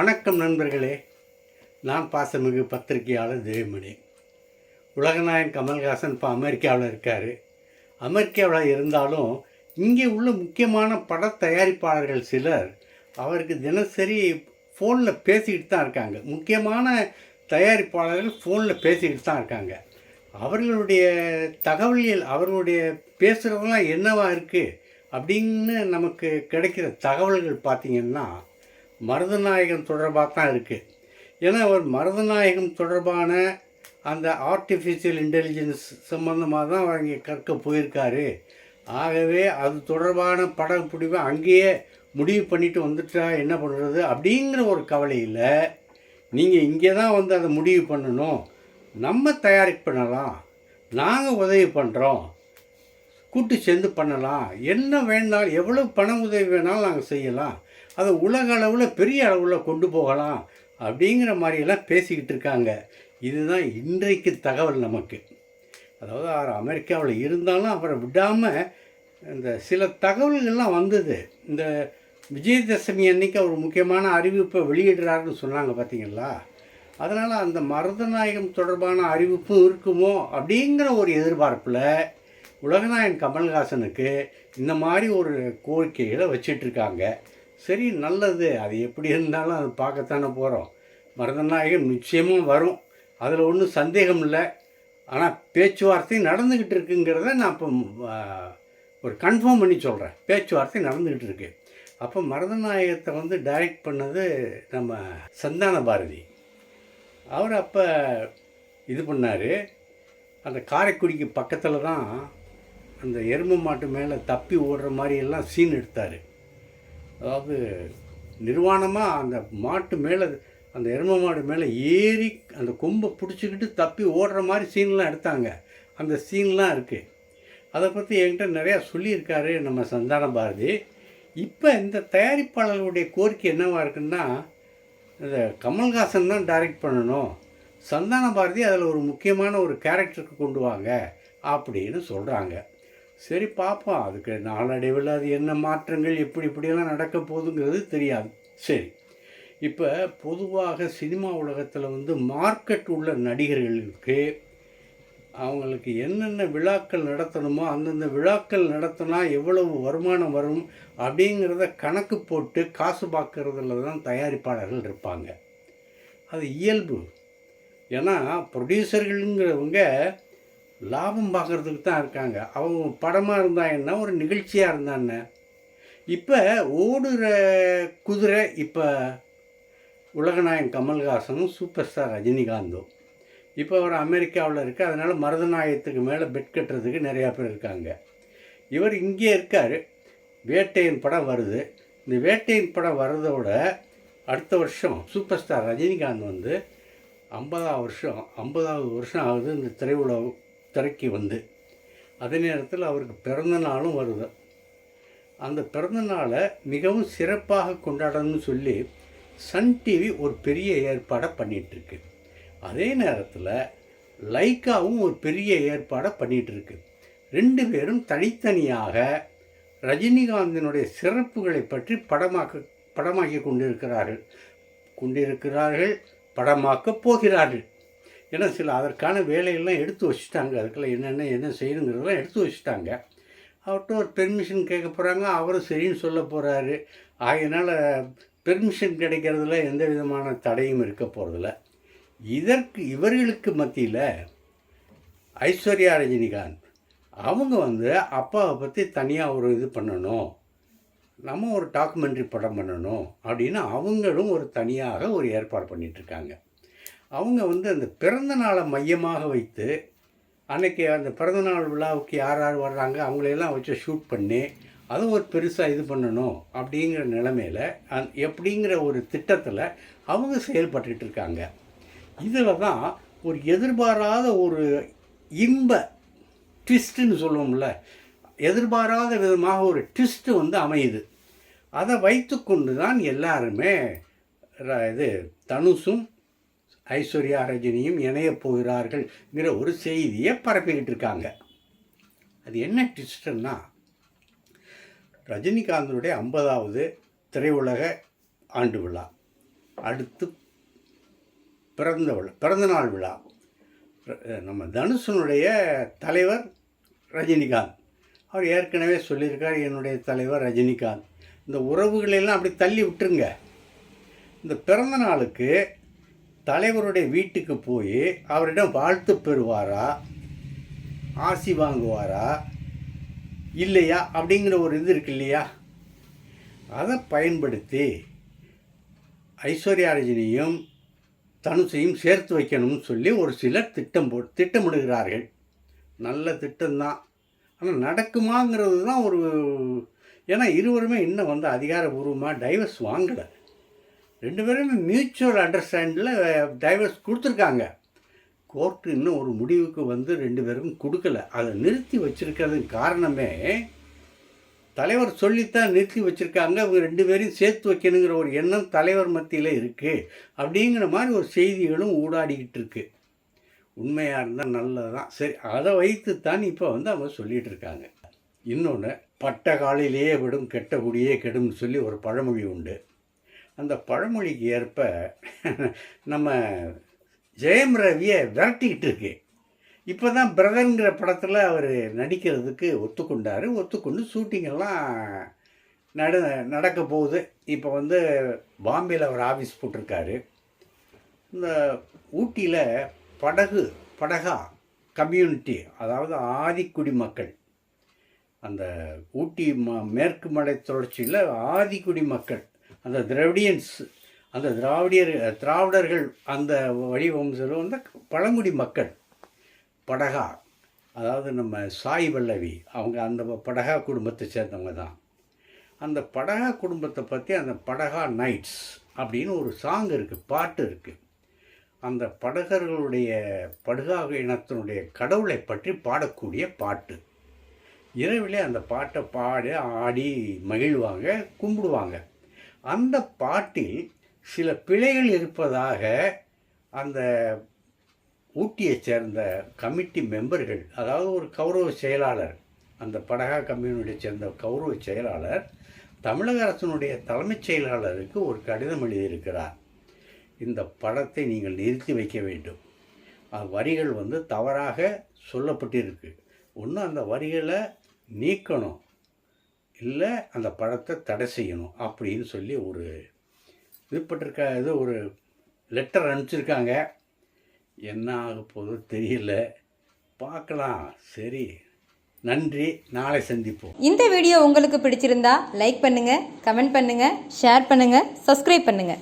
வணக்கம் நண்பர்களே. நான் பாசமிகு பத்திரிகையாளர் ஜெயமணி. உலகநாயகன் கமல்ஹாசன் இப்போ அமெரிக்காவில் இருக்கார். அமெரிக்காவில் இருந்தாலும் இங்கே உள்ள முக்கியமான பட தயாரிப்பாளர்கள் சிலர் அவருக்கு தினசரி ஃபோனில் பேசிக்கிட்டு தான் இருக்காங்க. முக்கியமான தயாரிப்பாளர்கள் ஃபோனில் பேசிக்கிட்டு தான் இருக்காங்க. அவர்களுடைய தகவல்கள் அவர்களுடைய பேசுகிறதெல்லாம் என்னவா இருக்குது அப்படின்னு நமக்கு கிடைக்கிற தகவல்கள் பார்த்திங்கன்னா மருதநாயகம் தொடர்பாக தான் இருக்குது ஏன்னா அவர் மருதநாயகம் தொடர்பான அந்த ஆர்டிஃபிஷியல் இன்டெலிஜென்ஸ் சம்மந்தமாக தான் அவர் இங்கே கற்க போயிருக்காரு. ஆகவே அது தொடர்பான படம் பிடிவை அங்கேயே முடிவு பண்ணிட்டு வந்துட்டா என்ன பண்ணுறது அப்படிங்கிற ஒரு கவலையில் நீங்கள் இங்கே தான் வந்து அதை முடிவு பண்ணணும். நம்ம தயாரிப்பு பண்ணலாம். நாங்கள் உதவி பண்ணுறோம் கூட்டு சேர்ந்து பண்ணலாம். என்ன வேணாலும் எவ்வளோ பண உதவி வேணாலும் நாங்கள் செய்யலாம். அதை உலக அளவில் பெரிய அளவில் கொண்டு போகலாம் அப்படிங்கிற மாதிரியெல்லாம் பேசிக்கிட்டு இருக்காங்க. இதுதான் இன்றைக்கு தகவல் நமக்கு. அதாவது அவர் அமெரிக்காவில் இருந்தாலும் அவரை விடாமல் இந்த சில தகவல்கள்லாம் வந்தது. இந்த விஜயதசமி அன்னைக்கு அவர் முக்கியமான அறிவிப்பை வெளியிடுறாருன்னு சொன்னாங்க பார்த்தீங்களா அதனால் அந்த மருதநாயகம் தொடர்பான அறிவிப்பும் இருக்குமோ அப்படிங்கிற ஒரு எதிர்பார்ப்பில் உலகநாயகன் கமல்ஹாசனுக்கு இந்த மாதிரி ஒரு கோரிக்கைகளை வச்சிட்ருக்காங்க சரி நல்லது. அது எப்படி இருந்தாலும் அது பார்க்கத்தானே போகிறோம் மருதநாயகன் நிச்சயமும் வரும். அதில் ஒன்றும் சந்தேகம் இல்லை. ஆனால் பேச்சுவார்த்தை நடந்துக்கிட்டு இருக்குங்கிறத நான் இப்போ ஒரு கன்ஃபார்ம் பண்ணி சொல்கிறேன் பேச்சுவார்த்தை நடந்துக்கிட்டு இருக்கு. அப்போ மருதநாயகத்தை வந்து டைரக்ட் பண்ணது நம்ம சந்தான பாரதி. அவர் அப்போ இது பண்ணார். அந்த காரைக்குடிக்கு பக்கத்தில் தான் அந்த எருமை மாட்டு மேலே தப்பி ஓடுற மாதிரி எல்லாம் சீன் எடுத்தார். அதாவது நிர்வாணமாக அந்த மாட்டு மேலே அந்த எருமை மாடு மேலே ஏறி அந்த கொம்பை பிடிச்சிக்கிட்டு தப்பி ஓடுற மாதிரி சீன்லாம் எடுத்தாங்க. அந்த சீன்லாம் இருக்குது அதை பற்றி என்கிட்ட நிறையா சொல்லியிருக்காரு நம்ம சந்தான பாரதி. இப்போ இந்த தயாரிப்பாளர்களுடைய கோரிக்கை என்னவாக இருக்குன்னா இந்த கமல்ஹாசன் தான் டைரக்ட் பண்ணணும். சந்தான பாரதி அதில் ஒரு முக்கியமான ஒரு கேரக்டருக்கு கொண்டு வாங்க அப்படின்னு சொல்கிறாங்க சரி பார்ப்போம் அதுக்கு நாளடைவில் அது என்ன மாற்றங்கள் எப்படி இப்படியெல்லாம் நடக்க போகுதுங்கிறது தெரியாது. சரி இப்போ பொதுவாக சினிமா உலகத்தில் வந்து மார்க்கெட் உள்ள நடிகர்களுக்கு அவங்களுக்கு என்னென்ன விழாக்கள் நடத்தணுமோ அந்தந்த விழாக்கள் நடத்தினா எவ்வளவு வருமானம் வரும் அப்படிங்கிறத கணக்கு போட்டு காசு பார்க்கறதுல தான் தயாரிப்பாளர்கள் இருப்பாங்க. அது இயல்பு. ஏன்னா ப்ரொடியூசர்களுங்கிறவங்க லாபம் பார்க்குறதுக்கு தான் இருக்காங்க. அவங்க படமாக இருந்தால் என்ன? ஒரு நிகழ்ச்சியாக இருந்தால் என்ன? இப்போ ஓடுற குதிரை இப்போ உலகநாயகன் கமல்ஹாசனும் சூப்பர் ஸ்டார் ரஜினிகாந்தும். இப்போ அவர் அமெரிக்காவில் இருக்கு. அதனால் மருதநாயகத்துக்கு மேலே பெட் கட்டுறதுக்கு நிறையா பேர் இருக்காங்க. இவர் இங்கே இருக்கார். வேட்டையின் படம் வருது. இந்த வேட்டையின் படம் வர்றதோட அடுத்த வருஷம் சூப்பர் ஸ்டார் ரஜினிகாந்த் வந்து ஐம்பதாவது வருஷம் ஐம்பதாவது வருஷம் ஆகுது. இந்த திரையுலகம் திரைக்கு வந்து அதே நேரத்தில் அவருக்கு பிறந்த நாளும் வருது. அந்த பிறந்த நாளை மிகவும் சிறப்பாக கொண்டாடணும்னு சொல்லி சன் டிவி ஒரு பெரிய ஏற்பாடை பண்ணிகிட்ருக்கு அதே நேரத்தில் லைக்காவும் ஒரு பெரிய ஏற்பாடை பண்ணிகிட்ருக்கு ரெண்டு பேரும் தனித்தனியாக ரஜினிகாந்தினுடைய சிறப்புகளை பற்றி படமாக்க படமாக்கி கொண்டிருக்கிறார்கள். கொண்டிருக்கிறார்கள் படமாக்கப் போகிறார்கள். ஏன்னா சில அதற்கான வேலையெல்லாம் எடுத்து வச்சுட்டாங்க. அதுக்கெல்லாம் என்னென்ன என்ன செய்யணுங்கிறதெல்லாம் எடுத்து வச்சுட்டாங்க. அவர்கிட்ட ஒரு பெர்மிஷன் கேட்க போகிறாங்க அவரும் சரின்னு சொல்ல போகிறாரு ஆகையினால் பெர்மிஷன் கிடைக்கிறதுல எந்த விதமான தடையும் இருக்க போகிறதில்ல இதற்கு இவர்களுக்கு மத்தியில் ஐஸ்வர்யா ரஜினிகாந்த் அவங்க வந்து அப்பாவை பற்றி தனியாக ஒரு இது பண்ணணும். நம்ம ஒரு டாக்குமெண்ட்ரி படம் பண்ணணும் அப்படின்னு அவங்களும் ஒரு தனியாக ஒரு ஏற்பாடு பண்ணிகிட்ருக்காங்க அவங்க வந்து அந்த பிறந்த நாளை மையமாக வைத்து அன்றைக்கி அந்த பிறந்தநாள் விழாவுக்கு யார் யார் வர்றாங்க அவங்களையெல்லாம் வச்சு ஷூட் பண்ணி அது ஒரு பெருசாக இது பண்ணணும் அப்படிங்கிற நிலமையில் அந் எப்படிங்கிற ஒரு திட்டத்தில் அவங்க செயல்பட்டுக்கிட்டு இருக்காங்க. இதில் தான் ஒரு எதிர்பாராத ஒரு இன்ப ட்விஸ்ட்டுன்னு சொல்லுவோம்ல எதிர்பாராத விதமாக ஒரு ட்விஸ்ட்டு வந்து அமையுது. அதை வைத்துக்கொண்டு தான் எல்லாருமே ர- இது தனுஷும் ஐஸ்வர்யா ரஜினியும் இணையப் போகிறார்கள்ங்கிற ஒரு செய்தியை பரப்பிக்கிட்டு இருக்காங்க. அது என்ன ட்விஸ்ட்டுன்னா ரஜினிகாந்தனுடைய ஐம்பதாவது திரையுலக ஆண்டு விழா அடுத்து பிறந்த விழா பிறந்தநாள் விழா. நம்ம தனுஷனுடைய தலைவர் ரஜினிகாந்த். அவர் ஏற்கனவே சொல்லியிருக்கார் என்னுடைய தலைவர் ரஜினிகாந்த். இந்த உறவுகளெல்லாம் அப்படி தள்ளி விட்டுருங்க. இந்த பிறந்த நாளுக்கு தலைவருடைய வீட்டுக்கு போய் அவரிடம் வாழ்த்து பெறுவாரா? ஆசி வாங்குவாரா? இல்லையா? அப்படிங்கிற ஒரு இது இருக்கு இல்லையா? அதை பயன்படுத்தி ஐஸ்வர்யா ரஜினியும் தனுஷையும் சேர்த்து வைக்கணும்னு சொல்லி ஒரு சிலர் திட்டம் போ திட்டமிடுகிறார்கள். நல்ல திட்டம்தான். ஆனால் நடக்குமாங்கிறது தான் ஒரு ஏன்னா இருவருமே இன்னும் வந்து அதிகாரபூர்வமாக டைவர்ஸ் வாங்கலை. ரெண்டு பேருமே மியூச்சுவல் அண்டர்ஸ்டாண்டில் டைவர்ஸ் கொடுத்துருக்காங்க. கோர்ட்டு இன்னும் ஒரு முடிவுக்கு வந்து ரெண்டு பேருக்கும் கொடுக்கல. அதை நிறுத்தி வச்சுருக்கிறதுக்கு காரணமே தலைவர் சொல்லித்தான் நிறுத்தி வச்சுருக்காங்க. அவங்க ரெண்டு பேரையும் சேர்த்து வைக்கணுங்கிற ஒரு எண்ணம் தலைவர் மத்தியில் இருக்குது அப்படிங்கிற மாதிரி ஒரு செய்திகளும் ஊடாடிக்கிட்டு இருக்கு. உண்மையாக இருந்தால் நல்லது தான் சரி அதை வைத்து தான் இப்போ வந்து அவங்க சொல்லிகிட்டு இருக்காங்க. இன்னொன்று பட்ட காலிலேயே விடும் கெட்ட குடியே கெடும்னு சொல்லி ஒரு பழமொழி உண்டு. அந்த பழமொழிக்கு ஏற்ப நம்ம ஜெயம் ரவியை விரட்டிக்கிட்டு இருக்கு. இப்போ தான் பிரதர்ங்கிற படத்தில் அவர் நடிக்கிறதுக்கு ஒத்துக்கொண்டார். ஒத்துக்கொண்டு ஷூட்டிங்கெல்லாம் நட நடக்க போகுது. இப்போ வந்து பாம்பேயில் அவர் ஆஃபீஸ் போட்டிருக்காரு. இந்த ஊட்டியில் படகு படகா கம்யூனிட்டி அதாவது ஆதிக்குடி மக்கள் அந்த ஊட்டி ம மேற்கு மலை தொடர்ச்சியில் ஆதிக்குடி மக்கள் அந்த திராவிடியன்ஸ் அந்த திராவிடியர் திராவிடர்கள் அந்த வடிவம்சம் வந்து பழங்குடி மக்கள் படகா அதாவது நம்ம சாய் வல்லவி அவங்க அந்த படகா குடும்பத்தை சேர்ந்தவங்க தான். அந்த படகா குடும்பத்தை பற்றி அந்த படகா நைட்ஸ் அப்படின்னு ஒரு சாங் இருக்குது பாட்டு இருக்குது அந்த படகர்களுடைய படுகா இனத்தினுடைய கடவுளை பற்றி பாடக்கூடிய பாட்டு. இரவிலே அந்த பாட்டை பாடி ஆடி மகிழ்வாங்க கும்பிடுவாங்க. அந்த பாட்டில் சில பிழைகள் இருப்பதாக அந்த ஊட்டியைச் சேர்ந்த கமிட்டி மெம்பர்கள் அதாவது ஒரு கௌரவ செயலாளர் அந்த படகா கம்யூனிட்டியை சேர்ந்த கௌரவ செயலாளர் தமிழக அரசினுடைய தலைமைச் செயலாளருக்கு ஒரு கடிதம் எழுதியிருக்கிறார். இந்த படத்தை நீங்கள் நிறுத்தி வைக்க வேண்டும். வரிகள் வந்து தவறாக சொல்லப்பட்டிருக்கு. ஒன்று அந்த வரிகளை நீக்கணும். இல்லை அந்த படத்தை தடை செய்யணும் அப்படின்னு சொல்லி ஒரு இதுப்பட்டிருக்க இது ஒரு லெட்டர் அனுப்பிச்சிருக்காங்க. என்ன ஆக போதோ தெரியல. பார்க்கலாம். சரி. நன்றி. நாளை சந்திப்போம். இந்த வீடியோ உங்களுக்கு பிடிச்சிருந்தா லைக் பண்ணுங்கள் கமெண்ட் பண்ணுங்கள் ஷேர் பண்ணுங்கள் சப்ஸ்கிரைப் பண்ணுங்கள்